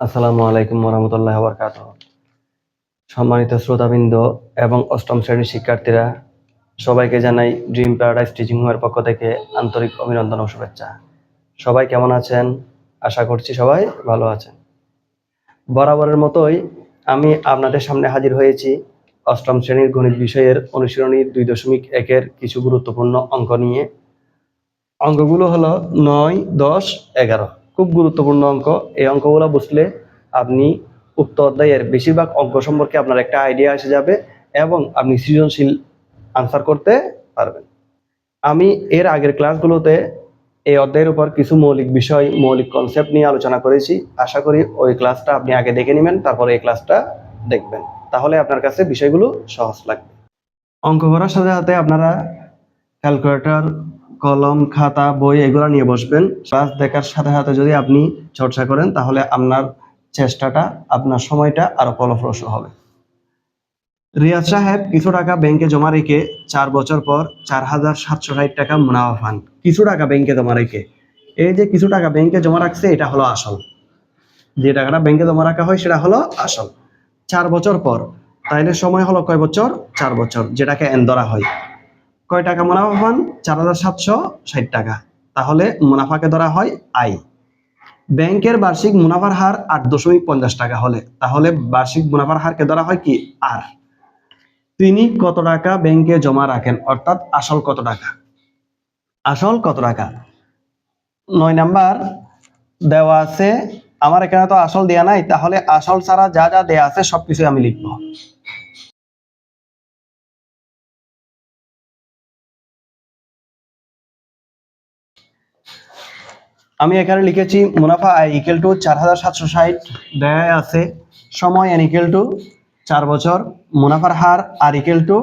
আসসালামু আলাইকুম রহমতুল্লাহ বরকাত সম্মানিত শ্রোতাবৃন্দ এবং অষ্টম শ্রেণির শিক্ষার্থীরা, সবাইকে জানাই ড্রিম প্যারাডাইস টিচিং হোমের পক্ষ থেকে আন্তরিক অভিনন্দন ও শুভেচ্ছা। সবাই কেমন আছেন? আশা করছি সবাই ভালো আছেন। বরাবরের মতোই আমি আপনাদের সামনে হাজির হয়েছি অষ্টম শ্রেণির গণিত বিষয়ের অনুশীলনী দুই দশমিক একের কিছু গুরুত্বপূর্ণ অঙ্ক নিয়ে। অঙ্কগুলো হলো নয়, দশ, এগারো। খুব গুরুত্বপূর্ণ অঙ্ক। এই অঙ্কগুলো বুঝলে আপনি উক্ত অধ্যায়ের বেশিরভাগ অঙ্ক সম্পর্কে আপনার একটা আইডিয়া এসে যাবে এবং আপনি সৃজনশীল আনসার করতে পারবেন। আমি এর আগের ক্লাসগুলোতে এই অধ্যায়ের উপর কিছু মৌলিক বিষয়, মৌলিক কনসেপ্ট নিয়ে আলোচনা করেছি। আশা করি ওই ক্লাসটা আপনি আগে দেখে নেবেন, তারপরে এই ক্লাসটা দেখবেন। তাহলে আপনার কাছে বিষয়গুলো সহজ লাগবে। অঙ্ক করার সাথে সাথে আপনারা ক্যালকুলেটর কলম, খাতা, বই এগুলো নিয়ে বসবেন। ক্লাস দেখার সাথে সাথে যদি আপনি চর্চা করেন, তাহলে আপনার চেষ্টাটা, আপনার সময়টা আরও ফলপ্রসূ হবে। রিয়াজ সাহেব কিছু টাকা ব্যাংকে জমা রেখে চার বছর পর চার হাজার সাতশো ষাট টাকা মুনাফা পান। কিছু টাকা ব্যাংকে জমা রেখে। এই যে কিছু টাকা ব্যাংকে জমা রাখছে, এটা হলো আসল। যে টাকাটা ব্যাংকে জমা রাখা হয়, সেটা হলো আসল। চার বছর পর, তাইলে সময় হলো কয় বছর? চার বছর, যেটাকে এন ধরা হয়। কয় টাকা মুনাফা পান? চার হাজার সাতশো ষাট টাকা। তাহলে মুনাফাকে ধরা হয় আই ব্যাংকের বার্ষিক মুনাফার হার আট দশমিক পঞ্চাশ টাকা হলে। তাহলে বার্ষিক মুনাফার হারকে ধরা হয় কি? আর। তিনি কত টাকা ব্যাংকে জমা রাখেন? অর্থাৎ আসল কত টাকা? আসল কত টাকা? নয় নাম্বার, দেওয়া আছে, আমার এখানে তো আসল দেয়া নাই, তাহলে আসল ছাড়া যা যা দেয়া আছে সবকিছু আমি লিখব। আমি এখানে লিখেছি মুনাফা আই ইকুয়াল টু চার হাজার সাতশো ষাট। দেয় আছে সময় এন ইকুয়াল টু চার বছর, মুনাফার হার আর ইকুয়াল টু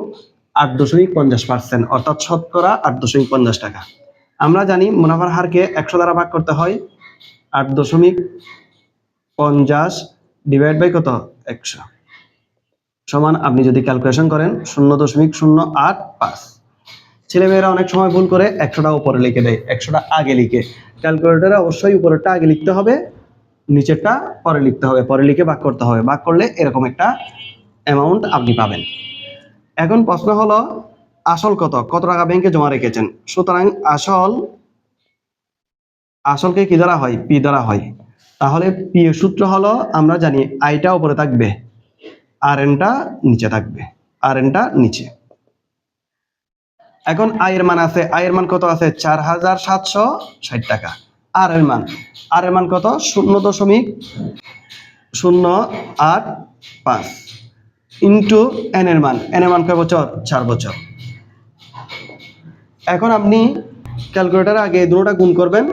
আট দশমিক পঞ্চাশ পার্সেন্ট অর্থাৎ শতকরা আট দশমিক পঞ্চাশ টাকা। আমরা জানি মুনাফার হারকে একশো দ্বারা ভাগ করতে হয়, আট দশমিক পঞ্চাশ ডিভাইড বাই কত? একশো। সমান, আপনি যদি ক্যালকুলেশন করেন, শূন্য দশমিক শূন্য আট পাঁচ। ছেলেমেয়েরা অনেক সময় ভুল করে একশোটা উপরে লিখে দেয়, একশোটা আগে লিখে। ক্যালকুলেটরে অবশ্যই উপরেরটা আগে লিখতে হবে, নিচেরটা পরে লিখতে হবে, পরে লিখে ভাগ করতে হবে। ভাগ করলে এরকম একটা অ্যামাউন্ট আপনি পাবেন। এখন প্রশ্ন হলো, আসল কত? কত টাকা ব্যাংকে জমা রেখেছেন? সুতরাং আসল, আসলকে কি দ্বারা হয়? পি দ্বারা হয়। তাহলে পি এর সূত্র হলো, আমরা জানি আইটা উপরে থাকবে আর এনটা নিচে থাকবে আর এনটা নিচে। এখন আয়ের মান আছে, আয়ের মান কত আছে? চার হাজার সাতশো ষাট টাকা। আর এর মান আর এর মান কত? শূন্য দশমিক শূন্য আট পাঁচ ইন্টু এন এর মান। এন এর মান কয় বছর? চার বছর। এখন আপনি ক্যালকুলেটার আগে দুটোটা গুণ করবেন,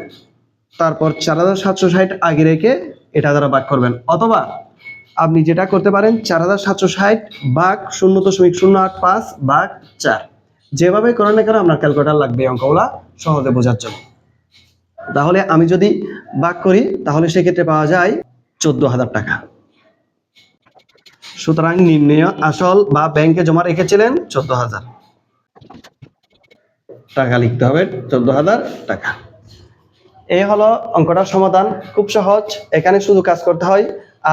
তারপর চার হাজার সাতশো ষাট আগে রেখে এটা দ্বারা ভাগ করবেন। অথবা আপনি যেটা করতে পারেন, চার হাজার সাতশো ষাট ভাগ শূন্য দশমিক শূন্য আট পাঁচ ভাগ চার। যেভাবে করেন না কেন আপনার ক্যালকুলেটার লাগবে অঙ্কগুলা সহজে বোঝার জন্য। তাহলে আমি যদি ভাগ করি, তাহলে সেক্ষেত্রে পাওয়া যায় চোদ্দ হাজার টাকা। সুতরাং নির্ণয় আসল বা ব্যাংকে জমা রেখেছিলেন চোদ্দ হাজার টাকা লিখতে হবে চোদ্দ হাজার টাকা। এই হলো অঙ্কটার সমাধান। খুব সহজ। এখানে শুধু কাজ করতে হয়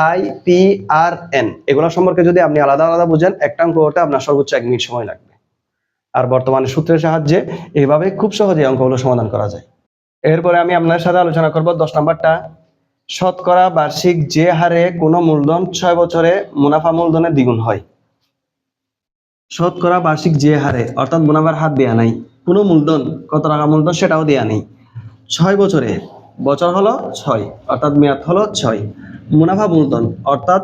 আই পি আর এন এগুলো সম্পর্কে যদি আপনি আলাদা আলাদা বুঝেন, একটা অঙ্ক করতে আপনার সর্বোচ্চ এক মিনিট সময় লাগবে। আর বর্তমানে সূত্রের সাহায্যে এইভাবে খুব সহজে অঙ্কগুলো সমাধান করা যায়। এরপরে আমি আপনার সাথে আলোচনা করব দশ নাম্বারটা। শতকরা বার্ষিক যে হারে কোনো মূলধন ছয় বছরে মুনাফা মূলধনের দ্বিগুণ হয়? শতকরা বার্ষিক যে হারে, অর্থাৎ মুনাফার হাত দেয়া নাই, কোনো মূলধন, কত টাকা মূলধন সেটাও দেয়া নেই। ছয় বছরে, বছর হলো ছয়, অর্থাৎ মেয়াদ হলো ছয়। মুনাফা মূলধন, অর্থাৎ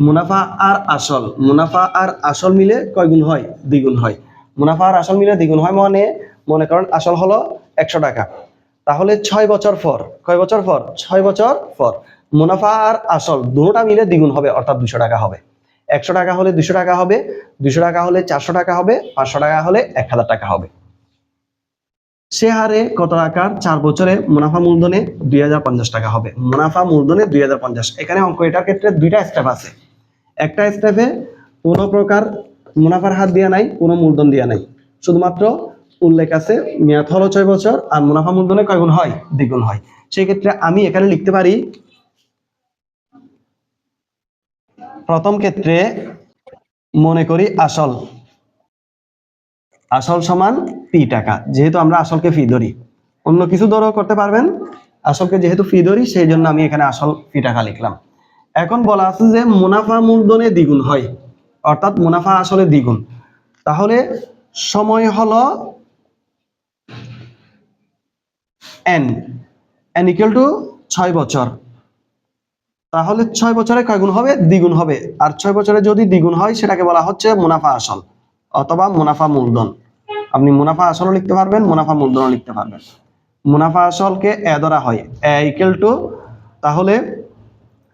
মুনাফা আর আসল, মুনাফা আর আসল মিলে কয় গুণ হয়? দ্বিগুণ হয়। মুনাফা আর আসল মিলে দ্বিগুণ হয় মানে মনে করেন আসল হলো একশো টাকা। তাহলে ছয় বছর পর, কয় বছর পর? ছয় বছর পর। মুনাফা আর আসল দুটোটা মিলে দ্বিগুণ হবে, অর্থাৎ দুশো টাকা হবে। একশো টাকা হলে দুশো টাকা হবে, দুশো টাকা হলে চারশো টাকা হবে, পাঁচশো টাকা হলে এক হাজার টাকা হবে। সে হারে কত টাকার? চার বছরে মুনাফা মূলধনে দুই হাজার পঞ্চাশ টাকা হবে। মুনাফা মূলধনে দুই হাজার পঞ্চাশ। এখানে অঙ্ক এটার ক্ষেত্রে দুইটা স্টেপ আছে। একটা স্টেপে কোনো প্রকার মুনাফার হাত দেওয়া নাই, কোনো মূলধন দেওয়া নাই। শুধুমাত্র উল্লেখ আছে, মেয়াদ হলো ছয় বছর, আর মুনাফা মূলধনে কয় গুণ হয়? দ্বিগুণ হয়। সেই ক্ষেত্রে আমি এখানে লিখতে পারি, প্রথম ক্ষেত্রে মনে করি আসল। আসল সমান পি টাকা, যেহেতু আমরা আসলকে ফি ধরি। অন্য কিছু ধরো করতে পারবেন, আসলকে যেহেতু ফি ধরি, সেই জন্য আমি এখানে আসল ফি টাকা লিখলাম। এখন বলা আছে যে মুনাফা মূলধনে দ্বিগুণ হয়। অর্থাৎ মুনাফা আসলে দ্বিগুণ। তাহলে সময় হলো এন এন ইকুয়াল টু ছয় বছর। তাহলে ছয় বছরে কয় গুণ হবে? দ্বিগুণ হবে। আর ছয় বছরে যদি দ্বিগুণ হয়, সেটাকে বলা হচ্ছে মুনাফা আসল অথবা মুনাফা মূলধন। আপনি মুনাফা আসলও লিখতে পারবেন, মুনাফা মূলধনও লিখতে পারবেন। মুনাফা আসলকে এ ধরা হয়। এ ইকুয়াল টু তাহলে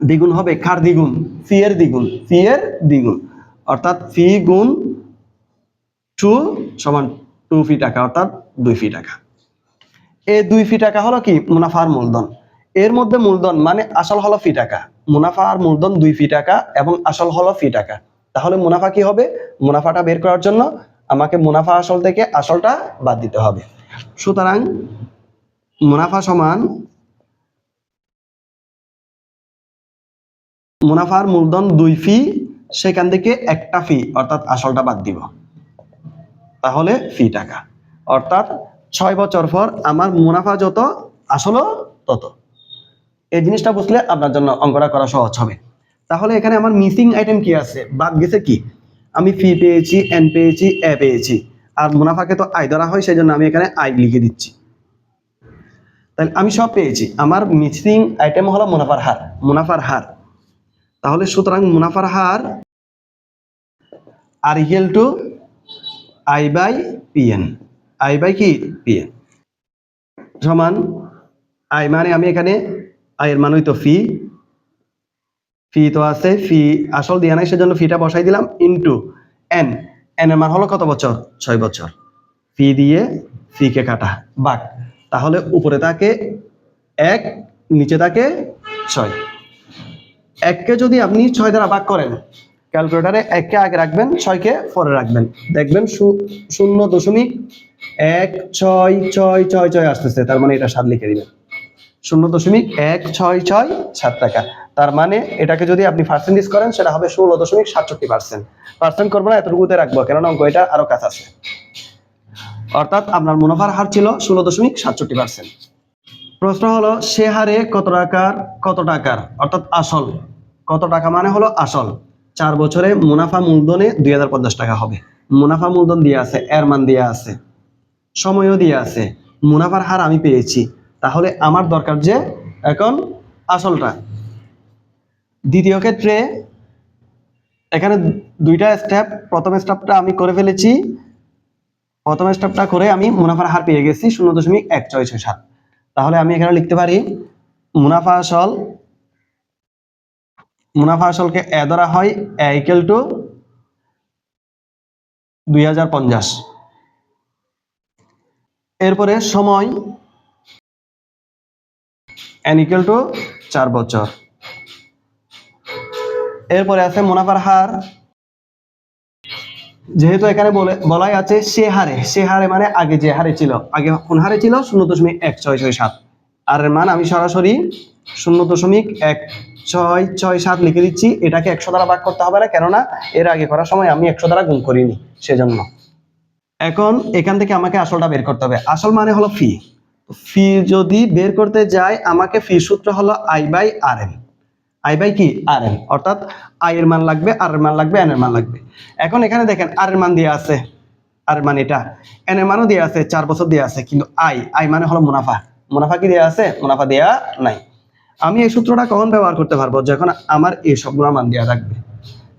দ্বিগুণ হবে। কার দ্বিগুণ? ফি এর দ্বিগুণ। ফি এর দ্বিগুণ। অর্থাৎ ফি গুণ টু সমান টু ফি টাকা, অর্থাৎ দুই ফি টাকা। এই দুই ফি টাকা হলো কি? মুনাফার মূলধন। এর মধ্যে মূলধন মানে আসল হলো ফি টাকা। মুনাফা আর মূলধন দুই ফি টাকা এবং আসল হলো ফি টাকা। তাহলে মুনাফা কি হবে? মুনাফাটা বের করার জন্য আমাকে মুনাফা আসল থেকে আসলটা বাদ দিতে হবে। সুতরাং মুনাফা সমান মুনাফার মূলধন দুই ফি সেখান থেকে একটা ফি অর্থাৎ আসলটা বাদ দিব। তাহলে ফি টাকা। অর্থাৎ ছয় বছর পর আমার মুনাফা যত, আসলও তত। এই জিনিসটা বুঝলে আপনার জন্য অঙ্কটা করা সহজ হবে। তাহলে এখানে আমার মিসিং আইটেম কি আছে? বাদ গেছে কি? আমি ফি পেয়েছি এন পেয়েছি এ পেয়েছি। আর মুনাফাকে তো আয় ধরা হয় সেই জন্য আমি এখানে আই লিখে দিচ্ছি। তাহলে আমি সব পেয়েছি। আমার মিসিং আইটেম হলো মুনাফার হার। মুনাফার হার। তাহলে সুতরাং মুনাফার হার আর equal to I by P N I by কি? পিএন সমান আই মানে আমি এখানে আয়ের মান হইতো ফি ফি তো আছে ফি আসল দিয়া নাই, সেজন্য ফিটা বসাই দিলাম ইনটু এন এন এর মান হলো কত বছর? ছয় বছর। ফি দিয়ে ফি কে কাটা। বাক তাহলে উপরে থাকে এক, নিচে থাকে ছয়। এককে যদি আপনি ছয় দ্বারা ভাগ করেন ক্যালকুলেটারে এককে আগে রাখবেন, ছয়কে পরে রাখবেন। দেখবেন শূন্য দশমিক এক ছয় ছয় ছয় ছয় আসতেছে, তার মানে এটা সাত লিখে দিবেন। শূন্য দশমিক এক ছয় ছয় সাত টাকা। তার মানে এটাকে যদি আপনি পার্সেন্টেজ করেন, সেটা হবে ষোলো দশমিক সাতষট্টি পার্সেন্ট পার্সেন্ট করব না, এতটুকুতে রাখব, কেননা অঙ্ক এটা আরও কাছে আছে। অর্থাৎ আপনার মুনাফার হার ছিল ষোলো দশমিক সাতষট্টি পার্সেন্ট প্রশ্ন হলো, সে হারে কত টাকার কত টাকার? অর্থাৎ আসল। কত টাকা মানে হলো আসল। চার বছরে মুনাফা মূলধনে দুই হাজার পঞ্চাশ টাকা হবে। মুনাফা মূলধন দিয়ে আছে, এর মান দিয়ে আছে, সময়ও দিয়ে আছে। মুনাফার হার আমি পেয়েছি। তাহলে আমার দরকার যে এখন আসলটা। দ্বিতীয় ক্ষেত্রে, এখানে দুইটা স্টেপ প্রথম স্টেপটা আমি করে ফেলেছি। প্রথম স্টেপটা করে আমি মুনাফার হার পেয়ে গেছি শূন্য দশমিক এক ছয় ছয় সাত। তাহলে আমি এখানে লিখতে পারি মুনাফা আসল, মুনাফা আসলকে এ ধরা হয় এ টু দুই হাজার পঞ্চাশ। এরপরে সময় এন ইকুয়াল টু চার বছর। এরপরে আছে মুনাফার হার যেহেতু এখানে বলে, বলাই আছে সে হারে। সে হারে মানে আগে যে হারে ছিল। আগে কোন হারে ছিল? শূন্য দশমিক এক ছয় ছয় সাত। আর এর মান আমি সরাসরি শূন্য দশমিক এক ছয় ছয় সাত লিখে দিচ্ছি। এটাকে একশো দ্বারা ভাগ করতে হবে না, কেননা এর আগে করার সময় আমি একশো দ্বারা গুণ করিনি সেজন্য। এখন এখান থেকে আমাকে আসলটা বের করতে হবে। আসল মানে হলো ফি। ফি যদি বের করতে যাই আমাকে ফি সূত্র হলো I by R N I by কি? আর এন অর্থাৎ আই এর মান লাগবে আর এর মান লাগবে এন এর মান লাগবে। এখন এখানে দেখেন আর এর মান দিয়ে আছে। আর মান এটা। এন এর মানও দিয়ে আছে, চার বছর দিয়ে আছে, কিন্তু আই আই মানে হলো মুনাফা। মুনাফা কি দেয়া আছে? মুনাফা দেয়া নাই। আমি এই সূত্রটা কখন ব্যবহার করতে পারব? যখন আমার এই সবগুলোর মান দেওয়া থাকবে।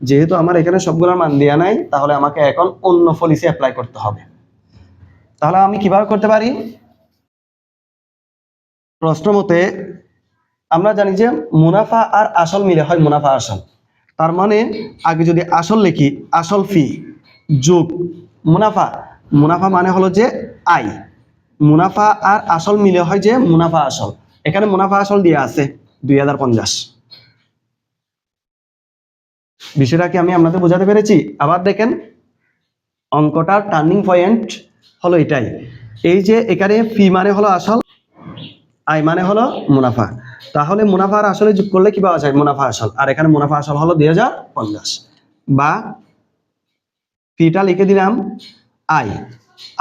যেহেতু আমার এখানে সবগুলোর মান দেওয়া নাই, তাহলে আমাকে এখন অন্য পলিসি অ্যাপ্লাই করতে হবে। তাহলে আমি কীভাবে করতে পারি? প্রশ্ন মতে আমরা জানি যে মুনাফা আর আসল মিলে হয় মুনাফা আসল। তার মানে আগে যদি আসল লিখি, আসল ফি, যোগ, মুনাফা। মুনাফা মানে হলো যে আই মুনাফা আর আসল মিলে হয় যে মুনাফা আসল। এখানে মুনাফা আসল দিয়ে আছে দুই হাজার পঞ্চাশ। বিষয়টা কি আমি আপনাদের বোঝাতে পেরেছি? আবার দেখেন অঙ্কটার টার্নিং পয়েন্ট হলো এটাই। এই যে এখানে ফি মানে হলো আসল আই মানে হলো মুনাফা। তাহলে মুনাফা আসলে যোগ করলে কি পাওয়া যায়? মুনাফা আসল। আর এখানে মুনাফা আসল হলো দুই হাজার পঞ্চাশ। বা ফিটা লিখে দিলাম আই।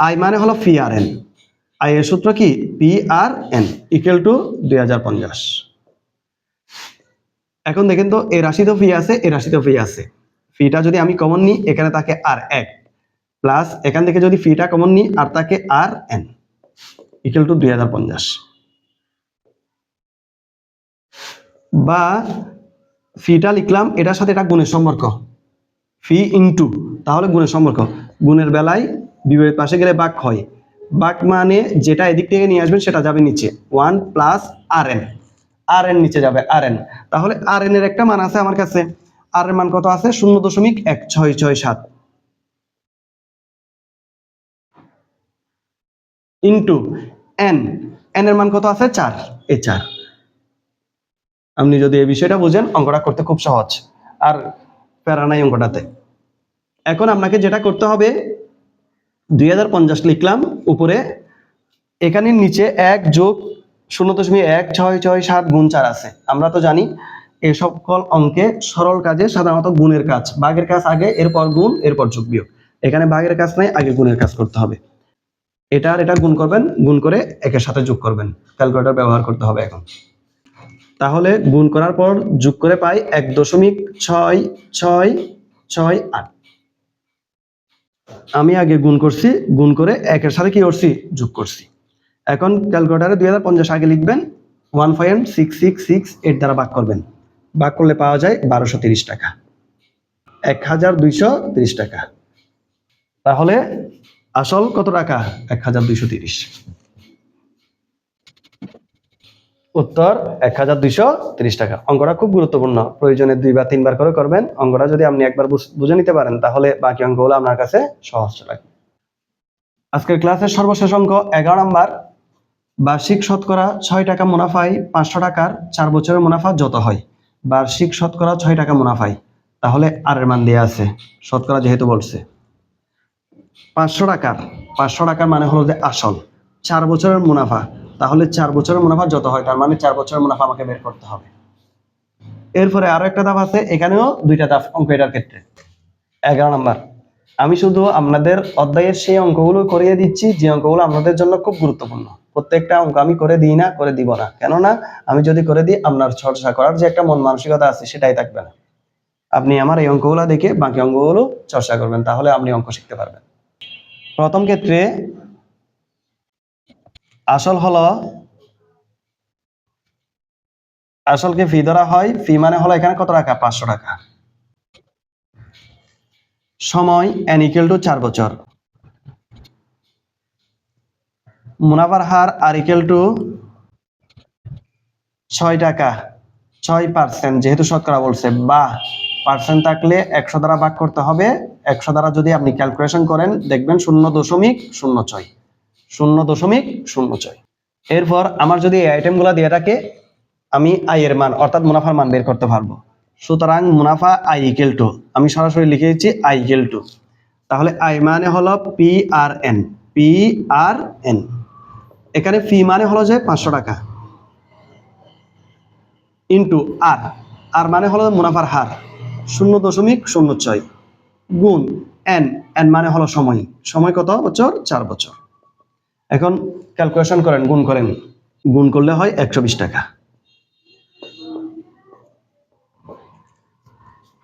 আই মানে হলো ফি আর এন। আই এর সূত্র কি? P R N equal to দুই হাজার পঞ্চাশ। এখন দেখেন তো এই রাশিতেও ফি আছে এই রাশিতেও ফি আছে। ফিটা যদি আমি কমন নিই, এখানে তাকে আর এক। প্লাস এখান থেকে যদি ফিটা কমন নিই, আর তাকে আর এন ইকুয়াল টু দুই হাজার পঞ্চাশ। বা ফিটা লিখলাম, এটার সাথে এটা গুণের সম্পর্ক। ফি ইনটু, তাহলে গুণের সম্পর্ক। গুণের বেলায় বিপরীত পাশে গেলে বাক হয়। বাক মানে যেটা এদিক থেকে নিয়ে আসবেন, সেটা যাবে নিচে। One plus R N R N নিচে যাবে আর এন তাহলে আর এন এর একটা মান আছে আমার কাছে। আর এর মান কত আছে? শূন্য দশমিক এক ছয় ছয় সাত। Into N. এন এর মান কত আছে? চার। এই চার। আপনি যদি এই বিষয়টা বুঝেন, অঙ্কটা করতে খুব সহজ। আর প্যারা নাই অঙ্কটাতে। এখন আপনাকে যেটা করতে হবে, দুই হাজার পঞ্চাশ লিখলাম, উপরে, এখানে নিচে এক যোগ শূন্য দশমিক এক ছয় ছয় সাত গুণ চার আছে। আমরা তো জানি, এ সকল অঙ্কে সরল কাজে সাধারণত গুণের কাজ। বাঘের কাজ আগে, এরপর গুণ, এরপর যোগ বিয়োগ। এখানে বাঘের কাজ নাই, আগে গুণের কাজ করতে হবে। এটা আর এটা গুণ করবেন, গুণ করে একের সাথে যোগ করবেন। ক্যালকুলেটর ব্যবহার করতে হবে এখন। তাহলে গুণ করার পর যোগ করে পাই এক দশমিক ছয় ছয় ছয়, আট। আমি আগে গুণ করছি, গুণ করে একের সাথে কি করছি? যোগ করছি। এখন ক্যালকুলেটারে দুই হাজার পঞ্চাশ আগে লিখবেন one point six six six এর দ্বারা ভাগ করবেন। ভাগ করলে পাওয়া যায় বারোশো তিরিশ টাকা। এক হাজার দুইশো তিরিশ টাকা। তাহলে আসল কত টাকা? এক হাজার দুইশো তিরিশ। উত্তর এক হাজার দুইশো তিরিশ টাকা। অঙ্কটা খুব গুরুত্বপূর্ণ। প্রয়োজনে দুই বা তিনবার করে করবেন। অঙ্কটা যদি আপনি একবার বুঝ- নিতে পারেন, তাহলে বাকি অঙ্কগুলো আপনার কাছে সহজ লাগবে আজকের ক্লাসের সর্বশেষ অঙ্ক এগারো নম্বর। বার্ষিক শতকরা ছয় টাকা মুনাফায় পাঁচশো টাকার চার বছরের মুনাফা যত হয়। বার্ষিক শতকরা ছয় টাকা মুনাফায়। তাহলে আর মান দেওয়া আছে। শতকরা যেহেতু বলছে। পাঁচশো টাকার পাঁচশো টাকার মানে হলো যে আসল। চার বছরের মুনাফা। তাহলে চার বছরের মুনাফা যত হয়, তার মানে চার বছরের মুনাফা আমাকে বের করতে হবে। এরপরে আরও একটা ধাপ আছে, এখানেও দুইটা ধাপ অঙ্ক এটার ক্ষেত্রে। এগারো নাম্বার, আমি শুধু আপনাদের অধ্যায়ের সেই অঙ্কগুলো করিয়ে দিচ্ছি, যে অঙ্কগুলো আপনাদের জন্য খুব গুরুত্বপূর্ণ। প্রত্যেকটা অঙ্ক আমি করে দিই না, করে দিব না। কেননা, আমি যদি করে দিই, আপনার চর্চা করার যে একটা মন মানসিকতা আছে, সেটাই থাকবে না। আপনি আমার এই অঙ্কগুলো দেখে বাকি অঙ্কগুলো চর্চা করবেন, তাহলে আপনি অঙ্ক শিখতে পারবেন। প্রথম ক্ষেত্রে আসল হলো, আসলকে ফি ধরা হয়, ফি মানে হলো এখানে কত টাকা? পাঁচশো টাকা। সময় এন ইকুয়াল টু চার বছর। মুনাফার হার আর ইকুয়াল টু ছয় টাকা, ছয় পার্সেন্ট যেহেতু শতকরা বলছে, বা পার্সেন্ট থাকলে একশো দ্বারা ভাগ করতে হবে। একশো দ্বারা যদি আপনি ক্যালকুলেশন করেন, দেখবেন শূন্য দশমিক শূন্য ছয়। শূন্য দশমিক শূন্য ছয়। এরপর আমার যদি এই আইটেমগুলো দিয়ে থাকে, আমি আই এর মান, অর্থাৎ মুনাফার মান বের করতে পারব। সুতরাং মুনাফা আই ইকেল টু আমি সরাসরি লিখে দিচ্ছি আই ইকেল টু তাহলে আই মানে হলো P R N P R N এখানে ফি মানে হলো যে পাঁচশো টাকা। ইন্টু আর আর মানে হলো মুনাফার হার, শূন্য দশমিক শূন্য ছয়। গুণ এন এন মানে হলো সময় সময় কত? বছর? চার বছর। এখন ক্যালকুলেশন করেন, গুণ করেন। গুণ করলে হয় একশো বিশ টাকা।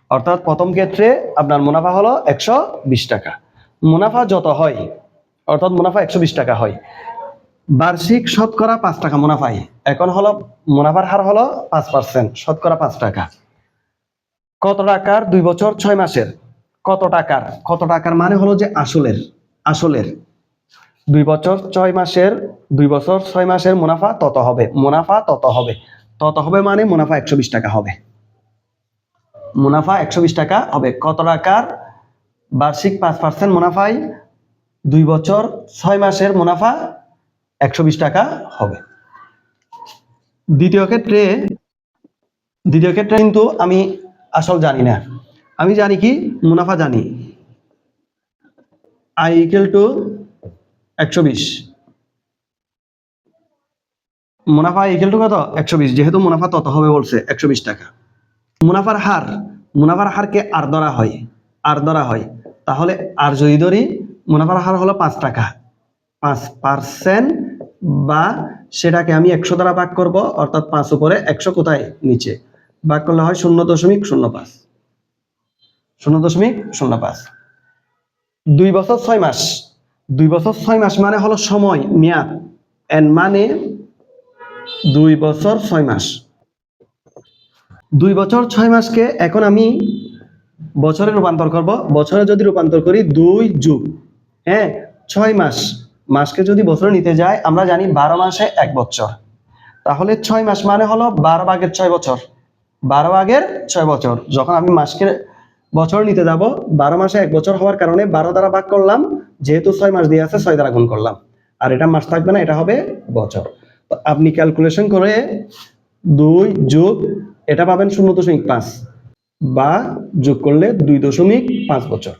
অর্থাৎ প্রথম ক্ষেত্রে আপনার মুনাফা হলো একশো বিশ টাকা। মুনাফা যত হয়, অর্থাৎ মুনাফা একশো বিশ টাকা হয়। বার্ষিক শতকরা পাঁচ টাকা মুনাফাই। এখন হলো মুনাফার হার হলো পাঁচ পার্সেন্ট শতকরা পাঁচ টাকা। কত টাকার? দুই বছর, ছয় মাসের। কত টাকার? কত টাকার মানে হলো যে আসলের আসলের। দুই বছর ছয় মাসের, দুই বছর ছয় মাসের মুনাফা তত হবে। মুনাফা তত হবে। তত হবে মানে মুনাফা একশো বিশ টাকা হবে। মুনাফা একশো বিশ টাকা হবে। কত টাকার? বার্ষিক পাঁচ পার্সেন্ট মুনাফায় দুই বছর ছয় মাসের মুনাফা একশো বিশ টাকা হবে। দ্বিতীয় ক্ষেত্রে দ্বিতীয় ক্ষেত্রে কিন্তু আমি আসল জানি না। আমি জানি কি? মুনাফা জানি। আই ইকুয়াল টু একশো বিশ। মুনাফা ইকুয়াল টু কত? একশো বিশ। যেহেতু মুনাফা তত হবে বলছে, একশো বিশ টাকা। মুনাফার হার, মুনাফার হারকে আর ধরা হয়, আর ধরা হয়। তাহলে আর যদি ধরি, মুনাফার হার হলো পাঁচ টাকা। পাঁচ পার্সেন্ট বা সেটাকে আমি একশো দ্বারা ভাগ করব, অর্থাৎ পাঁচ উপরে একশো কোথায়? নিচে। ভাগ করলে হয় শূন্য দশমিক শূন্য পাঁচ। শূন্য দশমিক শূন্য পাঁচ। দুই বছর ছয় মাস। দুই বছর ছয় মাস মানে হলো সময়, মেয়াদ। এন মানে দুই বছর ছয় মাস। দুই বছর ছয় মাসকে এখন আমি বছরে রূপান্তর করব। বছরে যদি রূপান্তর করি দুই যুগ। হ্যাঁ ছয় মাস। মাসকে যদি বছরে নিতে যাই, আমরা জানি বারো মাসে এক বছর। তাহলে ছয় মাস মানে হলো বারো ভাগের ছয় বছর। বারো ভাগের ছয় বছর। যখন আমি মাসকে বছর নিতে যাব, বারো মাসে এক বছর হওয়ার কারণে বারো দ্বারা ভাগ করলাম, যেহেতু ছয় মাস দিয়ে আছে, ছয় দ্বারা গুণ করলাম। আর এটা মাস থাকবে না, এটা হবে বছর। আপনি ক্যালকুলেশন করে দুই যোগ, এটা পাবেন শূন্য দশমিক পাঁচ, বা যোগ করলে দুই দশমিক পাঁচ বছর।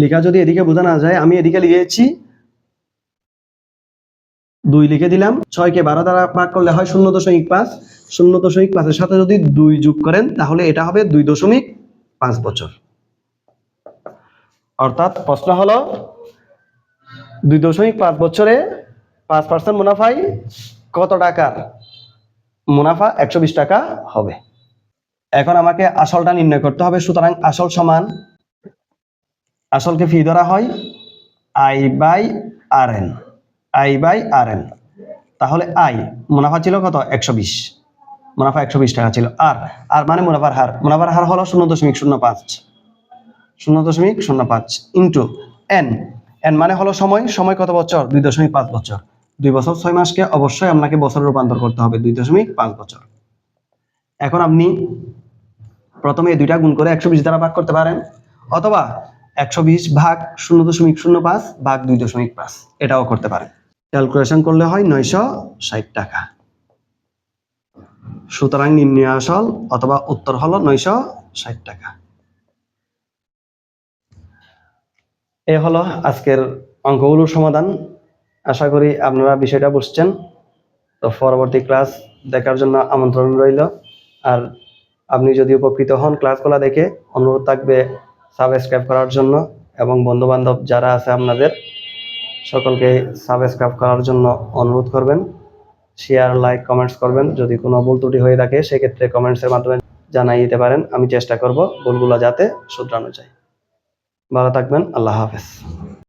লেখা যদি এদিকে বোঝা না যায়, আমি এদিকে লিখেছি দুই লিখে দিলাম। ছয়কে বারো দ্বারা ভাগ করলে হয় শূন্য দশমিক পাঁচ। শূন্য দশমিক পাঁচের সাথে যদি দুই যোগ করেন, তাহলে এটা হবে দুই দশমিক পাঁচ বছর। অর্থাৎ প্রশ্ন হলো, দুই দশমিক পাঁচ বছরে পাঁচ পার্সেন্ট মুনাফায় কত টাকার মুনাফা? একশো বিশ টাকা হবে। এখন আমাকে আসলটা নির্ণয় করতে হবে। সুতরাং আসল সমান আসলকে ফি ধরা হয় I by R N. I by R N. তাহলে আই, মুনাফা ছিল কত? একশো বিশ। মুনাফা একশো বিশ টাকা ছিল। আর আর মানে মুনাফার হার? মুনাফার হার হলো শূন্য দশমিক শূন্য পাঁচ। শূন্য দশমিক শূন্য পাঁচ ইন্টু এন। এন মানে হলো সময়। সময় কত বছর? দুই দশমিক পাঁচ বছর। দুই বছর ছয় মাসকে অবশ্যই আপনাকে বছরে রূপান্তর করতে হবে দুই দশমিক পাঁচ বছর। এখন আপনি প্রথমে এই দুইটা গুণ করে একশো বিশ দ্বারা ভাগ করতে পারেন, অথবা একশো বিশ ভাগ শূন্য দশমিক শূন্য পাঁচ ভাগ দুই দশমিক পাঁচ। এটাও করতে পারেন। ক্যালকুলেশন করলে হয় নয়শো ষাট টাকা। সুতরাং নির্ণয় আসল অথবা উত্তর হলো নয়শো ষাট টাকা। এ হলো আজকের অঙ্কগুলোর সমাধান। আশা করি আপনারা বিষয়টা বুঝছেন। তো পরবর্তী ক্লাস দেখার জন্য আমন্ত্রণ রইল। আর আপনি যদি উপকৃত হন ক্লাসগুলো দেখে, অনুরোধ থাকবে সাবস্ক্রাইব করার জন্য। এবং বন্ধু বান্ধব যারা আছে আপনাদের সকলকে সাবস্ক্রাইব করার জন্য অনুরোধ করবেন। শেয়ার লাইক কমেন্টস করবেন। যদি কোনো ভুল ত্রুটি হয়ে থাকে, সেক্ষেত্রে কমেন্টসের মাধ্যমে জানাই দিতে পারেন। আমি চেষ্টা করব ভুলগুলো যাতে শুধরানো যায়। ভালো থাকবেন। আল্লাহ হাফেজ।